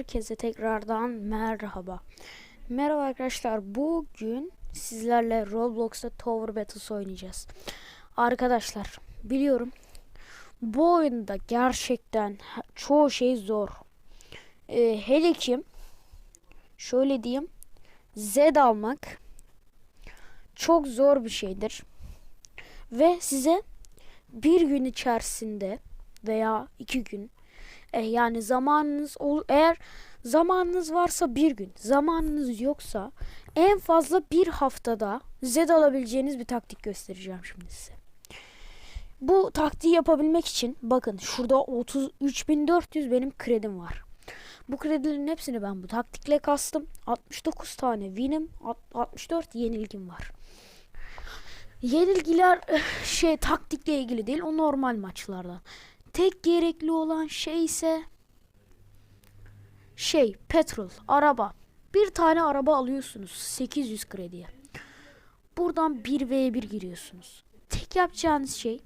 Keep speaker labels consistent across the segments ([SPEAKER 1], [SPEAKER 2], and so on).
[SPEAKER 1] Herkese tekrardan merhaba. Merhaba arkadaşlar. Bugün sizlerle Roblox'ta Tower Battles oynayacağız. Arkadaşlar biliyorum bu oyunda gerçekten çoğu şey zor. Ee, hele ki şöyle diyeyim Z almak çok zor bir şeydir. Ve size bir gün içerisinde veya iki gün e, yani zamanınız ol eğer zamanınız varsa bir gün zamanınız yoksa en fazla bir haftada Z alabileceğiniz bir taktik göstereceğim şimdi size. Bu taktiği yapabilmek için bakın şurada 33.400 benim kredim var. Bu kredilerin hepsini ben bu taktikle kastım. 69 tane win'im, alt- 64 yenilgim var. Yenilgiler eh, şey taktikle ilgili değil, o normal maçlardan. Tek gerekli olan şey ise şey petrol, araba. Bir tane araba alıyorsunuz 800 krediye. Buradan 1v1 giriyorsunuz. Tek yapacağınız şey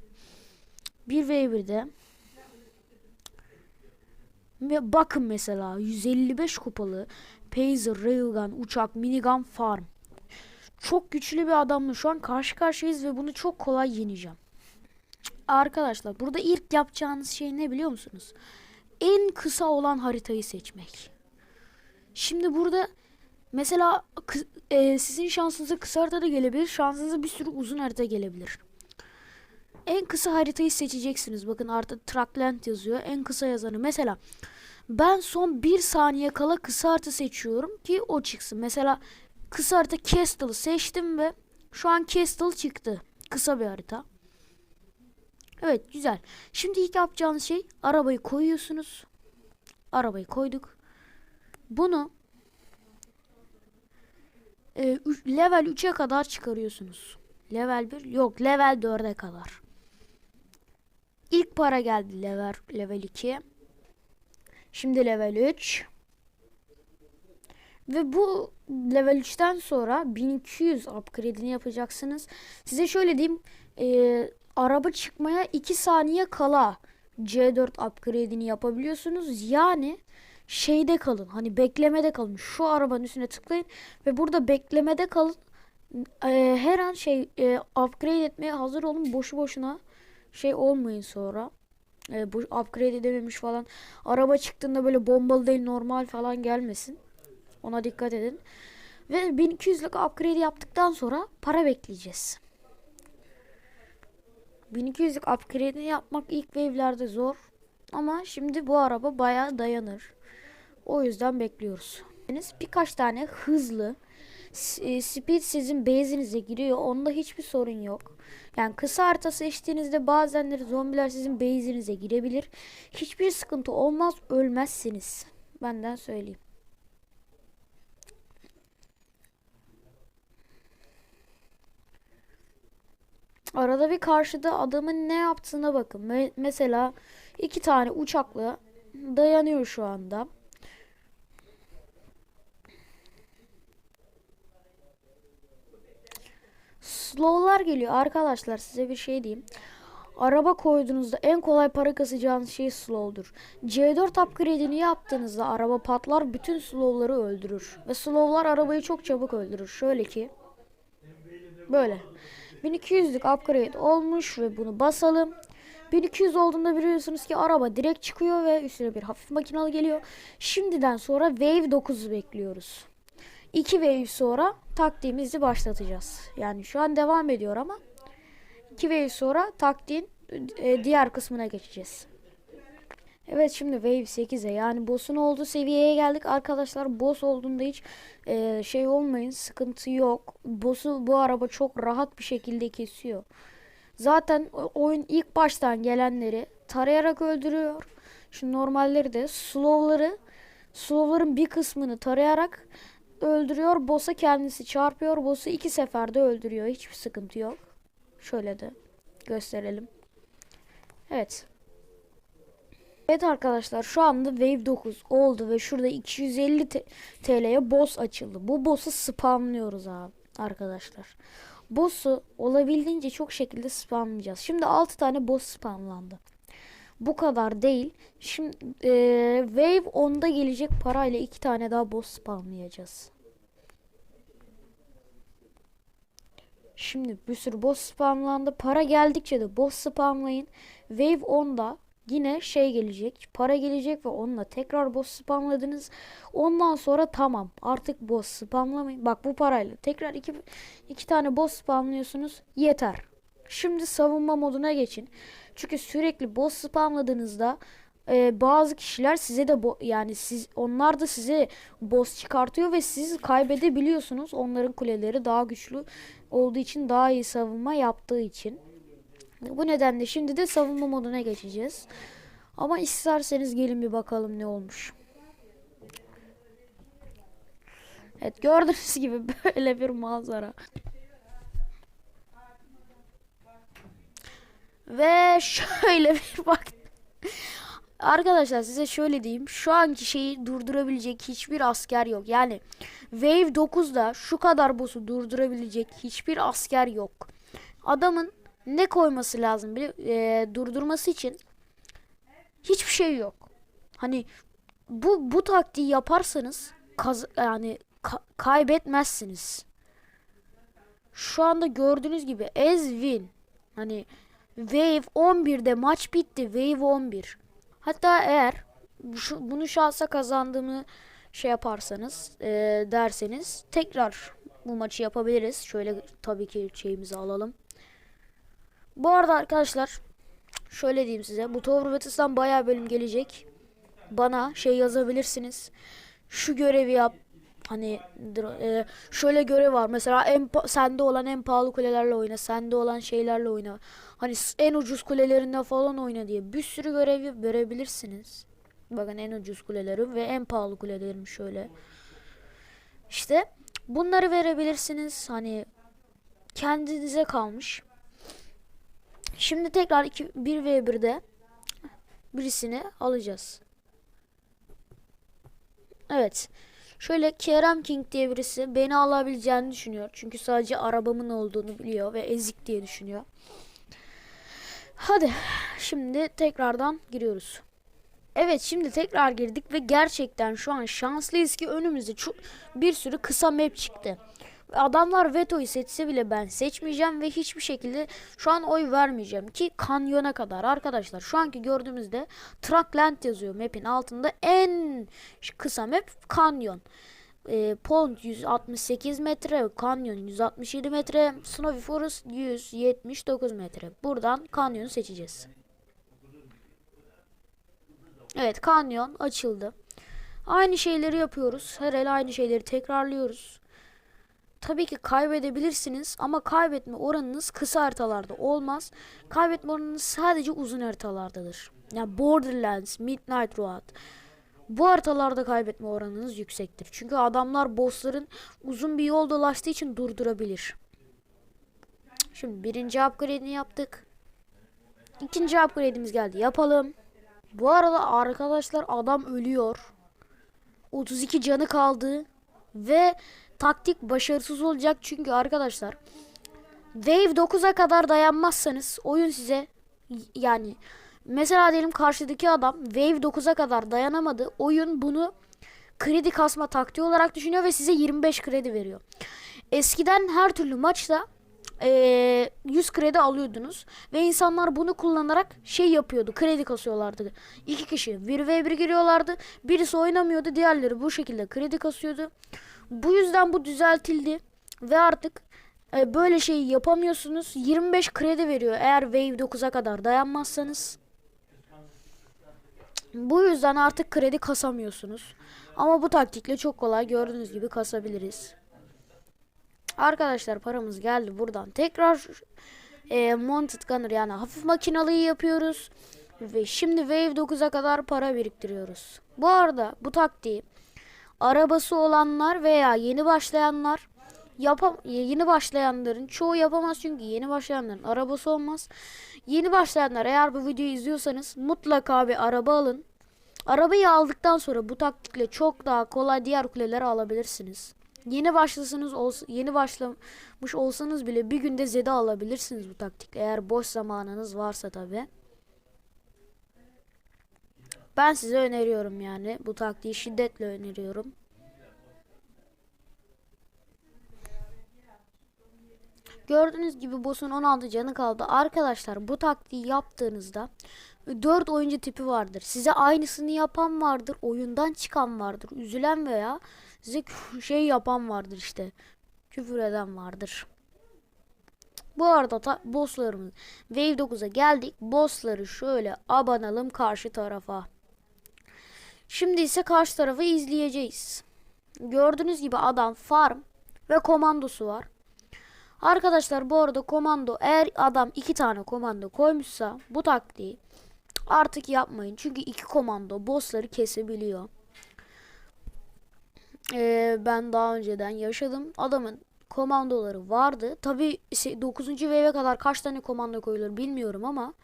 [SPEAKER 1] 1v1'de ve bakın mesela 155 kupalı Pazer, Railgun, uçak, minigun, farm. Çok güçlü bir adamla şu an karşı karşıyayız ve bunu çok kolay yeneceğim. Arkadaşlar burada ilk yapacağınız şey ne biliyor musunuz? En kısa olan haritayı seçmek. Şimdi burada mesela e, sizin şansınıza kısa harita da gelebilir. Şansınıza bir sürü uzun harita gelebilir. En kısa haritayı seçeceksiniz. Bakın artık Trackland yazıyor. En kısa yazanı. Mesela ben son bir saniye kala kısa harita seçiyorum ki o çıksın. Mesela kısa harita Castle'ı seçtim ve şu an Castle çıktı. Kısa bir harita. Evet güzel. Şimdi ilk yapacağınız şey arabayı koyuyorsunuz. Arabayı koyduk. Bunu e, level 3'e kadar çıkarıyorsunuz. Level 1 yok level 4'e kadar. İlk para geldi level level 2. Şimdi level 3. Ve bu level 3'ten sonra 1200 upgrade'ini yapacaksınız. Size şöyle diyeyim. e, araba çıkmaya 2 saniye kala C4 upgrade'ini yapabiliyorsunuz. Yani şeyde kalın. Hani beklemede kalın. Şu arabanın üstüne tıklayın ve burada beklemede kalın. E, her an şey e, upgrade etmeye hazır olun. Boşu boşuna şey olmayın sonra. E, bu upgrade edememiş falan. Araba çıktığında böyle bombalı değil normal falan gelmesin. Ona dikkat edin. Ve 1200'lük upgrade yaptıktan sonra para bekleyeceğiz. 1200'lük upgrade'i yapmak ilk wave'lerde zor. Ama şimdi bu araba bayağı dayanır. O yüzden bekliyoruz. Birkaç tane hızlı e, speed sizin base'inize giriyor. Onda hiçbir sorun yok. Yani kısa harita seçtiğinizde bazenleri zombiler sizin base'inize girebilir. Hiçbir sıkıntı olmaz. Ölmezsiniz. Benden söyleyeyim. Arada bir karşıda adamın ne yaptığına bakın. Me- mesela iki tane uçakla dayanıyor şu anda. Slow'lar geliyor arkadaşlar size bir şey diyeyim. Araba koyduğunuzda en kolay para kasacağınız şey slow'dur. C4 upgrade'ini yaptığınızda araba patlar bütün slow'ları öldürür. Ve slow'lar arabayı çok çabuk öldürür. Şöyle ki böyle. 1200'lük upgrade olmuş ve bunu basalım. 1200 olduğunda biliyorsunuz ki araba direkt çıkıyor ve üstüne bir hafif makinalı geliyor. Şimdiden sonra Wave 9'u bekliyoruz. 2 Wave sonra taktiğimizi başlatacağız. Yani şu an devam ediyor ama 2 Wave sonra taktiğin e, diğer kısmına geçeceğiz. Evet şimdi Wave 8'e yani boss'un olduğu seviyeye geldik. Arkadaşlar boss olduğunda hiç e, şey olmayın sıkıntı yok. Boss'u bu araba çok rahat bir şekilde kesiyor. Zaten oyun ilk baştan gelenleri tarayarak öldürüyor. Şu normalleri de slow'ları slow'ların bir kısmını tarayarak öldürüyor. Boss'a kendisi çarpıyor. Boss'u iki seferde öldürüyor. Hiçbir sıkıntı yok. Şöyle de gösterelim. Evet. Evet arkadaşlar şu anda Wave 9 oldu ve şurada 250 T- TL'ye boss açıldı. Bu boss'u spamlıyoruz abi arkadaşlar. Boss'u olabildiğince çok şekilde spamlayacağız. Şimdi 6 tane boss spamlandı. bu kadar değil. Şimdi e, Wave 10'da gelecek parayla iki tane daha boss spamlayacağız. Şimdi bir sürü boss spamlandı. Para geldikçe de boss spamlayın. Wave 10'da yine şey gelecek. Para gelecek ve onunla tekrar boss spamladınız. Ondan sonra tamam. Artık boss spamlamayın. Bak bu parayla tekrar iki, iki tane boss spamlıyorsunuz. Yeter. Şimdi savunma moduna geçin. Çünkü sürekli boss spamladığınızda e, bazı kişiler size de yani siz onlar da size boss çıkartıyor ve siz kaybedebiliyorsunuz. Onların kuleleri daha güçlü olduğu için daha iyi savunma yaptığı için. Bu nedenle şimdi de savunma moduna geçeceğiz. Ama isterseniz gelin bir bakalım ne olmuş. Evet gördüğünüz gibi böyle bir manzara. Ve şöyle bir bak. Arkadaşlar size şöyle diyeyim. Şu anki şeyi durdurabilecek hiçbir asker yok. Yani Wave 9'da şu kadar boss'u durdurabilecek hiçbir asker yok. Adamın ne koyması lazım bile e, durdurması için hiçbir şey yok. Hani bu bu taktiği yaparsanız kaz yani ka- kaybetmezsiniz. Şu anda gördüğünüz gibi Ezvin hani Wave 11'de maç bitti. Wave 11. Hatta eğer şu, bunu şansa kazandığımı şey yaparsanız e, derseniz tekrar bu maçı yapabiliriz. Şöyle tabii ki şeyimizi alalım. Bu arada arkadaşlar şöyle diyeyim size. Bu Tower bayağı bölüm gelecek. Bana şey yazabilirsiniz. Şu görevi yap. Hani e, şöyle görev var. Mesela en sende olan en pahalı kulelerle oyna. Sende olan şeylerle oyna. Hani en ucuz kulelerinde falan oyna diye bir sürü görev verebilirsiniz. Bakın en ucuz kulelerim ve en pahalı kulelerim şöyle. İşte bunları verebilirsiniz. Hani kendinize kalmış. Şimdi tekrar 2 1 v 1'de birisini alacağız. Evet. Şöyle Kerem King diye birisi beni alabileceğini düşünüyor. Çünkü sadece arabamın olduğunu biliyor ve ezik diye düşünüyor. Hadi şimdi tekrardan giriyoruz. Evet şimdi tekrar girdik ve gerçekten şu an şanslıyız ki önümüzde bir sürü kısa map çıktı. Adamlar vetoyu seçse bile ben seçmeyeceğim ve hiçbir şekilde şu an oy vermeyeceğim ki kanyona kadar arkadaşlar. Şu anki gördüğümüzde Truckland yazıyor map'in altında en kısa map kanyon. E, Pond 168 metre, kanyon 167 metre, Snowy Forest 179 metre. Buradan kanyonu seçeceğiz. Evet kanyon açıldı. Aynı şeyleri yapıyoruz. Her el aynı şeyleri tekrarlıyoruz. Tabii ki kaybedebilirsiniz ama kaybetme oranınız kısa haritalarda olmaz. Kaybetme oranınız sadece uzun haritalardadır. Yani Borderlands, Midnight Road. Bu haritalarda kaybetme oranınız yüksektir. Çünkü adamlar bossların uzun bir yol dolaştığı için durdurabilir. Şimdi birinci upgrade'ini yaptık. İkinci upgrade'imiz geldi. Yapalım. Bu arada arkadaşlar adam ölüyor. 32 canı kaldı. Ve taktik başarısız olacak çünkü arkadaşlar Wave 9'a kadar dayanmazsanız oyun size yani mesela diyelim karşıdaki adam Wave 9'a kadar dayanamadı. Oyun bunu kredi kasma taktiği olarak düşünüyor ve size 25 kredi veriyor. Eskiden her türlü maçta eee 100 kredi alıyordunuz ve insanlar bunu kullanarak şey yapıyordu kredi kasıyorlardı. İki kişi 1 v 1 giriyorlardı birisi oynamıyordu diğerleri bu şekilde kredi kasıyordu. Bu yüzden bu düzeltildi ve artık e, böyle şeyi yapamıyorsunuz. 25 kredi veriyor eğer Wave 9'a kadar dayanmazsanız. Bu yüzden artık kredi kasamıyorsunuz. Ama bu taktikle çok kolay gördüğünüz gibi kasabiliriz. Arkadaşlar paramız geldi buradan. Tekrar e, Mounted Gunner yani hafif makinalıyı yapıyoruz. Ve şimdi Wave 9'a kadar para biriktiriyoruz. Bu arada bu taktiği arabası olanlar veya yeni başlayanlar yapam yeni başlayanların çoğu yapamaz çünkü yeni başlayanların arabası olmaz. Yeni başlayanlar eğer bu videoyu izliyorsanız mutlaka bir araba alın. Arabayı aldıktan sonra bu taktikle çok daha kolay diğer kuleleri alabilirsiniz. Yeni başlasanız olsa, yeni başlamış olsanız bile bir günde zede alabilirsiniz bu taktikle eğer boş zamanınız varsa tabi. Ben size öneriyorum yani. Bu taktiği şiddetle öneriyorum. Gördüğünüz gibi boss'un 16 canı kaldı. Arkadaşlar bu taktiği yaptığınızda 4 oyuncu tipi vardır. Size aynısını yapan vardır. Oyundan çıkan vardır. Üzülen veya size şey yapan vardır işte. Küfür eden vardır. Bu arada ta bosslarımız Wave 9'a geldik. Bossları şöyle abanalım karşı tarafa. Şimdi ise karşı tarafı izleyeceğiz. Gördüğünüz gibi adam farm ve komandosu var. Arkadaşlar bu arada komando eğer adam iki tane komando koymuşsa bu taktiği artık yapmayın. Çünkü iki komando bossları kesebiliyor. Ee, ben daha önceden yaşadım. Adamın komandoları vardı. Tabi 9. wave'e kadar kaç tane komando koyulur bilmiyorum ama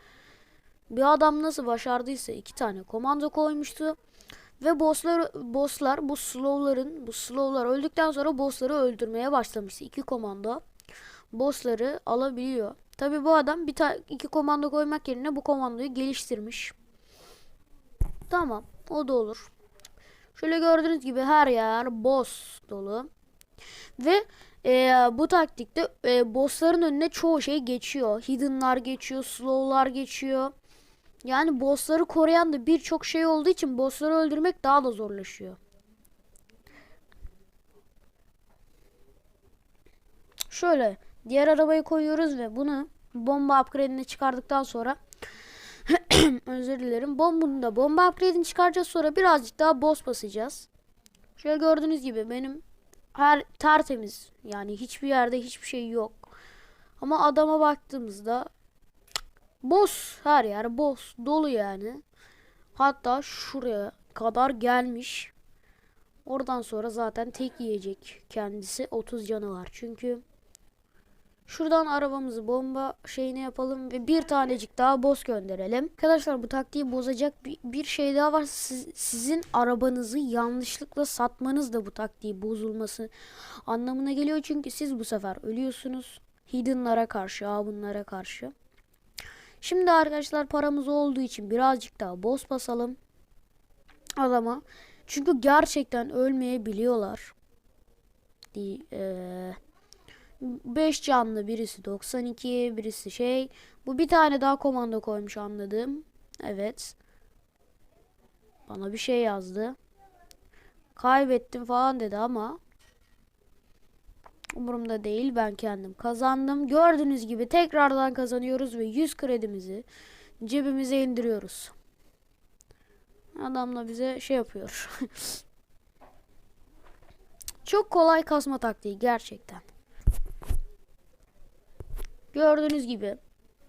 [SPEAKER 1] bir adam nasıl başardıysa iki tane komando koymuştu. Ve bosslar, bosslar bu slow'ların bu slow'lar öldükten sonra bossları öldürmeye başlamıştı. iki komando bossları alabiliyor. Tabi bu adam bir iki komando koymak yerine bu komandoyu geliştirmiş. Tamam o da olur. Şöyle gördüğünüz gibi her yer boss dolu. Ve e, bu taktikte e, bossların önüne çoğu şey geçiyor. Hidden'lar geçiyor, slow'lar geçiyor. Yani bossları koruyan da birçok şey olduğu için bossları öldürmek daha da zorlaşıyor. Şöyle diğer arabayı koyuyoruz ve bunu bomba upgrade'ini çıkardıktan sonra özür dilerim. Bombunu da bomba upgrade'ini çıkaracağız sonra birazcık daha boss basacağız. Şöyle gördüğünüz gibi benim her tertemiz yani hiçbir yerde hiçbir şey yok. Ama adama baktığımızda boss her yer boss dolu yani. Hatta şuraya kadar gelmiş. Oradan sonra zaten tek yiyecek kendisi 30 canı var. Çünkü Şuradan arabamızı bomba şeyine yapalım ve bir tanecik daha boss gönderelim. Arkadaşlar bu taktiği bozacak bir, şey daha var. Siz, sizin arabanızı yanlışlıkla satmanız da bu taktiği bozulması anlamına geliyor. Çünkü siz bu sefer ölüyorsunuz. Hidden'lara karşı, bunlara karşı. Şimdi arkadaşlar paramız olduğu için birazcık daha boss basalım. Adama. Çünkü gerçekten ölmeyebiliyorlar. Eee... 5 canlı birisi 92 birisi şey. Bu bir tane daha komando koymuş anladım. Evet. Bana bir şey yazdı. Kaybettim falan dedi ama umurumda değil. Ben kendim kazandım. Gördüğünüz gibi tekrardan kazanıyoruz ve 100 kredimizi cebimize indiriyoruz. Adamla bize şey yapıyor. Çok kolay kasma taktiği gerçekten. Gördüğünüz gibi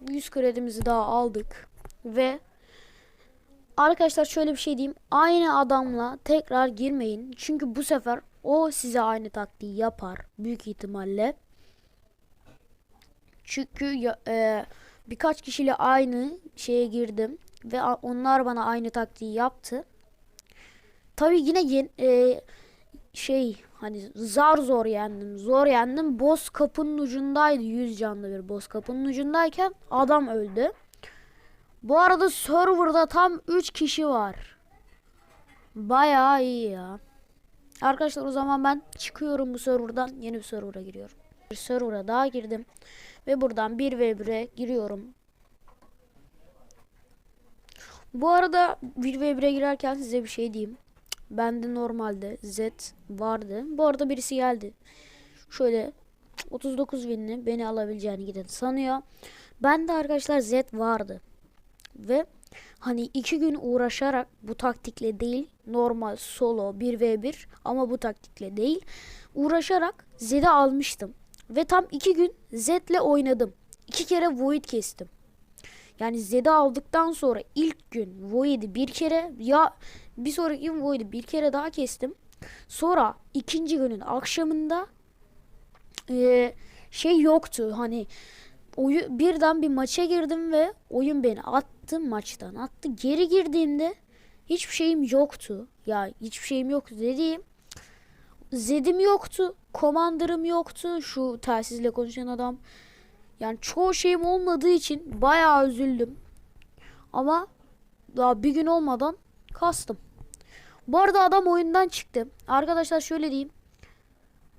[SPEAKER 1] 100 kredimizi daha aldık ve arkadaşlar şöyle bir şey diyeyim. Aynı adamla tekrar girmeyin. Çünkü bu sefer o size aynı taktiği yapar büyük ihtimalle. Çünkü e, birkaç kişiyle aynı şeye girdim ve onlar bana aynı taktiği yaptı. Tabi yine e, şey hani zar zor yendim. Zor yendim. Boss kapının ucundaydı. 100 canlı bir boss kapının ucundayken adam öldü. Bu arada serverda tam 3 kişi var. Bayağı iyi ya. Arkadaşlar o zaman ben çıkıyorum bu serverdan. Yeni bir server'a giriyorum. Bir server'a daha girdim. Ve buradan 1v1'e giriyorum. Bu arada 1v1'e girerken size bir şey diyeyim. Bende normalde Z vardı. Bu arada birisi geldi. Şöyle 39 binli beni alabileceğini giden sanıyor. Ben de arkadaşlar Z vardı. Ve hani iki gün uğraşarak bu taktikle değil normal solo 1v1 ama bu taktikle değil uğraşarak Z'de almıştım. Ve tam iki gün Z'le oynadım. İki kere Void kestim. Yani Z'de aldıktan sonra ilk gün Void'i bir kere ya bir sonraki gün Void'i bir kere daha kestim. Sonra ikinci günün akşamında e, şey yoktu hani oyu birden bir maça girdim ve oyun beni attı maçtan attı. Geri girdiğimde hiçbir şeyim yoktu. Ya hiçbir şeyim yoktu dediğim Zed'im yoktu. Commander'ım yoktu. Şu telsizle konuşan adam. Yani çoğu şeyim olmadığı için bayağı üzüldüm. Ama daha bir gün olmadan Kastım. Bu arada adam oyundan çıktı. Arkadaşlar şöyle diyeyim.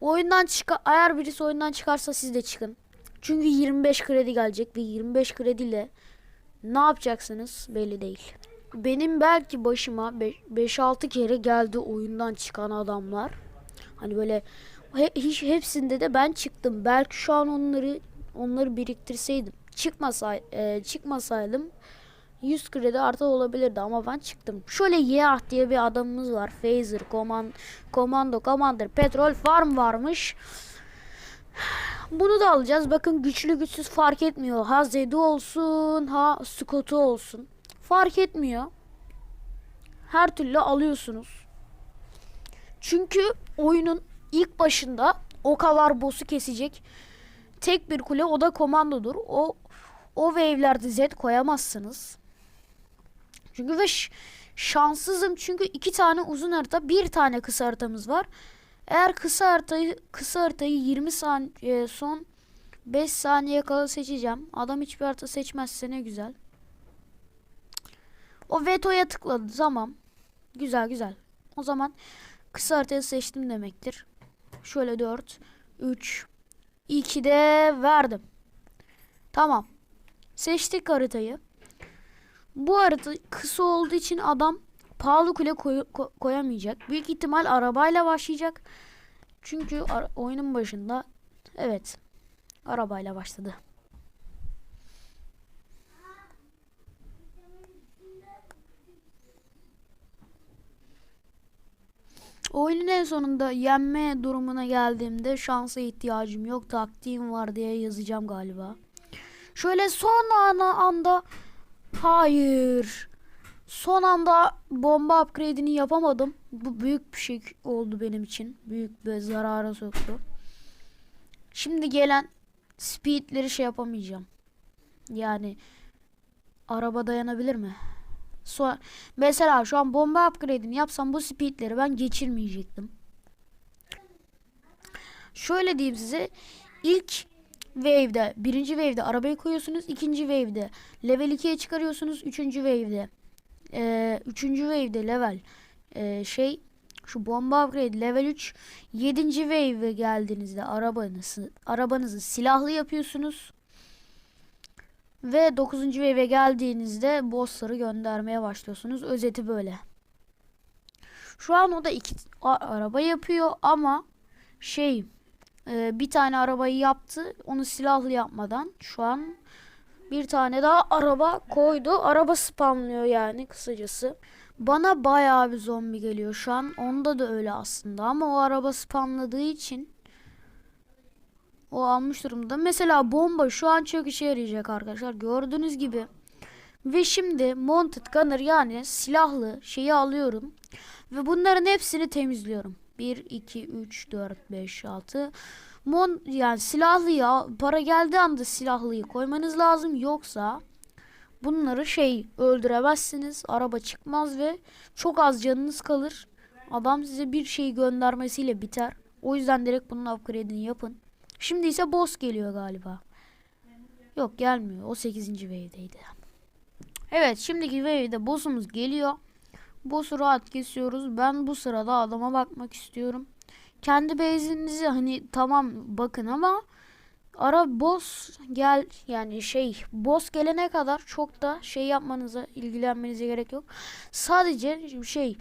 [SPEAKER 1] Oyundan çık eğer birisi oyundan çıkarsa siz de çıkın. Çünkü 25 kredi gelecek ve 25 krediyle ne yapacaksınız belli değil. Benim belki başıma 5-6 kere geldi oyundan çıkan adamlar. Hani böyle hiç hepsinde de ben çıktım. Belki şu an onları onları biriktirseydim, çıkmasay e, çıkmasaydım 100 kredi artı olabilirdi ama ben çıktım. Şöyle Yeah diye bir adamımız var. Phaser, Command, Komando, Commander, Petrol Farm varmış. Bunu da alacağız. Bakın güçlü güçsüz fark etmiyor. Ha Zed'i olsun, ha Scott'u olsun. Fark etmiyor. Her türlü alıyorsunuz. Çünkü oyunun ilk başında o kadar boss'u kesecek tek bir kule o da komandodur. O o wave'lerde Z koyamazsınız. Çünkü ve şanssızım çünkü iki tane uzun harita, bir tane kısa haritamız var. Eğer kısa haritayı kısa haritayı 20 saniye son 5 saniye kala seçeceğim. Adam hiçbir harita seçmezse ne güzel. O vetoya tıkladı tamam. Güzel güzel. O zaman kısa haritayı seçtim demektir. Şöyle 4 3 2 de verdim. Tamam. Seçtik haritayı. Bu harita kısa olduğu için adam pahalı kule koy- ko- koyamayacak. Büyük ihtimal arabayla başlayacak. Çünkü oyunun başında evet arabayla başladı. Oyunun en sonunda yenme durumuna geldiğimde şansa ihtiyacım yok taktiğim var diye yazacağım galiba. Şöyle son ana anda hayır. Son anda bomba upgrade'ini yapamadım. Bu büyük bir şey oldu benim için. Büyük bir zarara soktu. Şimdi gelen speedleri şey yapamayacağım. Yani araba dayanabilir mi? So Mesela şu an bomba upgrade'ini yapsam bu speedleri ben geçirmeyecektim. Şöyle diyeyim size. ilk wave'de, birinci wave'de arabayı koyuyorsunuz. ikinci wave'de level 2'ye çıkarıyorsunuz. Üçüncü wave'de e, üçüncü wave'de level e, şey şu bomba upgrade level 3 yedinci wave'e geldiğinizde arabanızı arabanızı silahlı yapıyorsunuz. Ve 9. wave'e geldiğinizde bossları göndermeye başlıyorsunuz. Özeti böyle. Şu an o da iki araba yapıyor ama şey e, bir tane arabayı yaptı. Onu silahlı yapmadan şu an bir tane daha araba koydu. Araba spamlıyor yani kısacası. Bana bayağı bir zombi geliyor şu an. Onda da öyle aslında ama o araba spamladığı için o almış durumda. Mesela bomba şu an çok işe yarayacak arkadaşlar. Gördüğünüz gibi. Ve şimdi Mounted Gunner yani silahlı şeyi alıyorum. Ve bunların hepsini temizliyorum. 1, 2, 3, 4, 5, 6. Mon yani silahlıyı para geldiği anda silahlıyı koymanız lazım. Yoksa bunları şey öldüremezsiniz. Araba çıkmaz ve çok az canınız kalır. Adam size bir şey göndermesiyle biter. O yüzden direkt bunun upgrade'ini yapın. Şimdi ise boss geliyor galiba. Yok gelmiyor. O 8. wave'deydi. Evet şimdiki wave'de boss'umuz geliyor. Boss'u rahat kesiyoruz. Ben bu sırada adama bakmak istiyorum. Kendi base'inizi hani tamam bakın ama ara boss gel yani şey boss gelene kadar çok da şey yapmanıza ilgilenmenize gerek yok. Sadece şey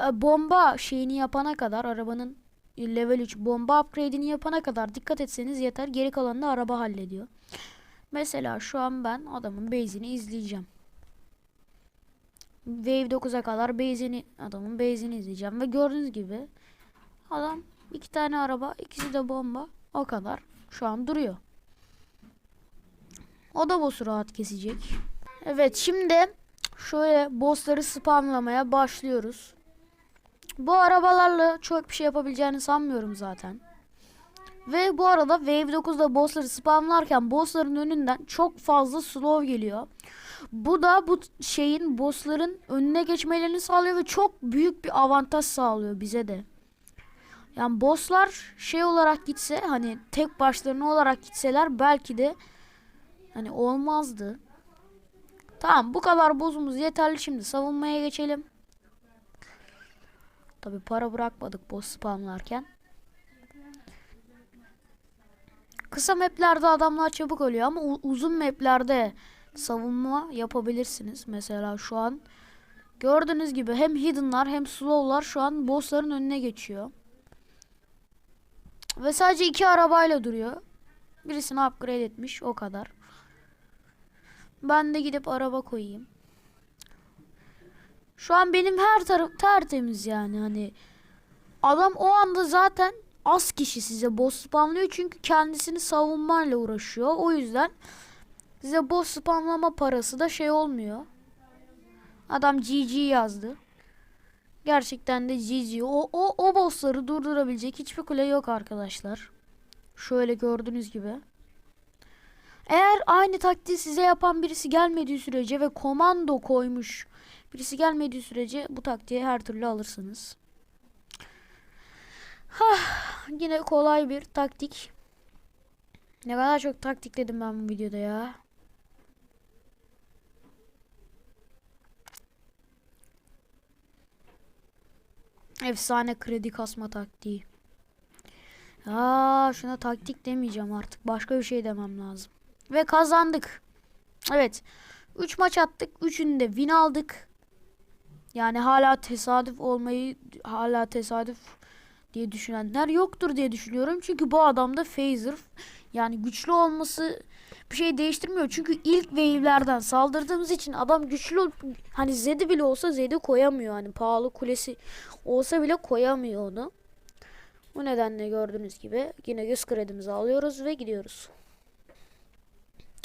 [SPEAKER 1] e, bomba şeyini yapana kadar arabanın level 3 bomba upgrade'ini yapana kadar dikkat etseniz yeter. Geri kalanını araba hallediyor. Mesela şu an ben adamın base'ini izleyeceğim. Wave 9'a kadar base'ini adamın base'ini izleyeceğim ve gördüğünüz gibi adam iki tane araba ikisi de bomba o kadar şu an duruyor. O da boss'u rahat kesecek. Evet şimdi şöyle boss'ları spamlamaya başlıyoruz. Bu arabalarla çok bir şey yapabileceğini sanmıyorum zaten. Ve bu arada Wave 9'da bossları spamlarken bossların önünden çok fazla slow geliyor. Bu da bu şeyin bossların önüne geçmelerini sağlıyor ve çok büyük bir avantaj sağlıyor bize de. Yani bosslar şey olarak gitse hani tek başlarına olarak gitseler belki de hani olmazdı. Tamam bu kadar bozumuz yeterli şimdi savunmaya geçelim. Tabi para bırakmadık boss spamlarken. Kısa maplerde adamlar çabuk ölüyor ama uzun maplerde savunma yapabilirsiniz. Mesela şu an gördüğünüz gibi hem hidden'lar hem slow'lar şu an bossların önüne geçiyor. Ve sadece iki arabayla duruyor. Birisini upgrade etmiş o kadar. Ben de gidip araba koyayım. Şu an benim her taraf tertemiz yani hani adam o anda zaten az kişi size boss spamlıyor çünkü kendisini savunmayla uğraşıyor. O yüzden size boss spamlama parası da şey olmuyor. Adam GG yazdı. Gerçekten de GG. O, o, o bossları durdurabilecek hiçbir kule yok arkadaşlar. Şöyle gördüğünüz gibi. Eğer aynı taktiği size yapan birisi gelmediği sürece ve komando koymuş birisi gelmediği sürece bu taktiği her türlü alırsınız. Hah, yine kolay bir taktik. Ne kadar çok taktikledim ben bu videoda ya. Efsane kredi kasma taktiği. Aa, şuna taktik demeyeceğim artık. Başka bir şey demem lazım. Ve kazandık. Evet. 3 maç attık. 3'ünü de win aldık. Yani hala tesadüf olmayı hala tesadüf diye düşünenler yoktur diye düşünüyorum. Çünkü bu adamda phaser yani güçlü olması bir şey değiştirmiyor. Çünkü ilk wave'lerden saldırdığımız için adam güçlü hani Zed'i bile olsa Zed'i koyamıyor. Hani pahalı kulesi olsa bile koyamıyor onu. Bu nedenle gördüğünüz gibi yine 100 kredimizi alıyoruz ve gidiyoruz.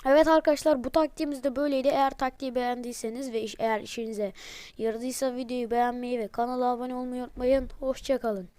[SPEAKER 1] Evet arkadaşlar bu taktiğimiz de böyleydi. Eğer taktiği beğendiyseniz ve iş, eğer işinize yaradıysa videoyu beğenmeyi ve kanala abone olmayı unutmayın. Hoşçakalın.